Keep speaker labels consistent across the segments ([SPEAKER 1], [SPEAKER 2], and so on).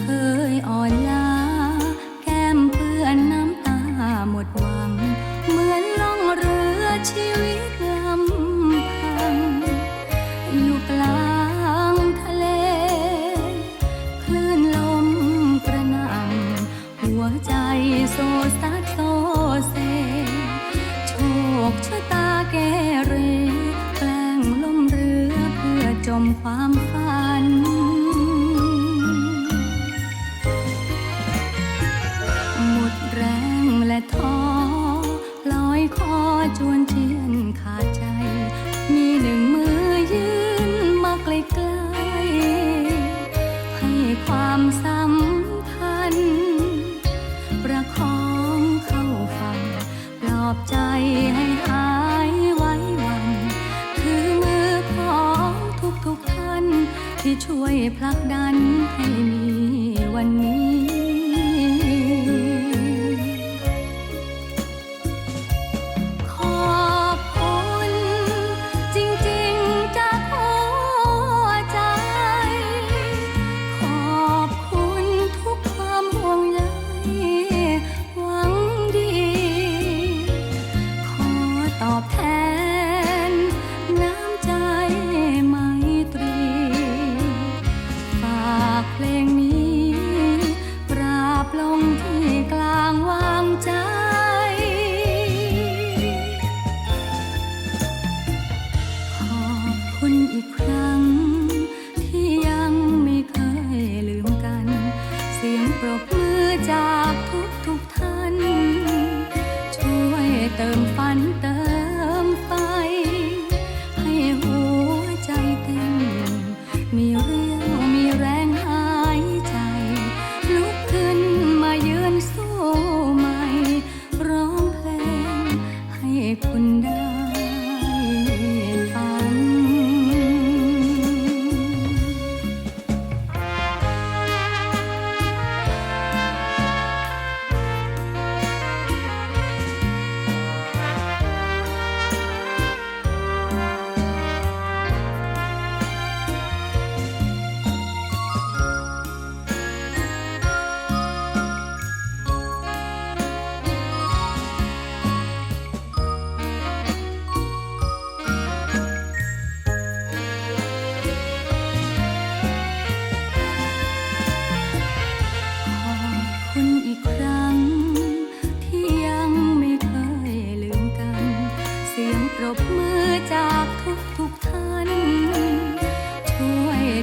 [SPEAKER 1] เคยอ่อนล้า แก้มเปื้อนน้ำตาหมดหวังเมือล่องเรือชีวิตลำพัง อยู่กลางทะเล คลื่นลมกระหน่ำหัวใจโซซัดโซเซ โชคชะตาแกเร แกลงล่มเรือเพื่อจมความฝัน แรงและท้อลอยคอจวนเทียนขาดใจ มีหนึ่งมือยืนมาใกล้ๆให้ความสัมพันธ์ประคองเข้าฟังปลอบใจให้หายไว้วัน คือมือของทุกๆท่าน ที่ช่วยผลักดันให้มีวันนี้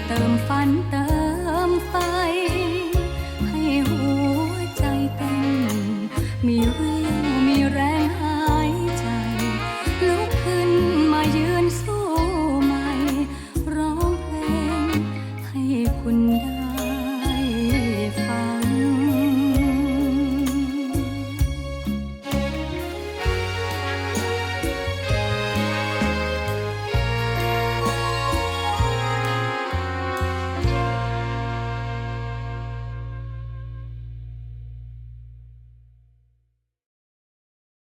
[SPEAKER 1] เติมฝันเติ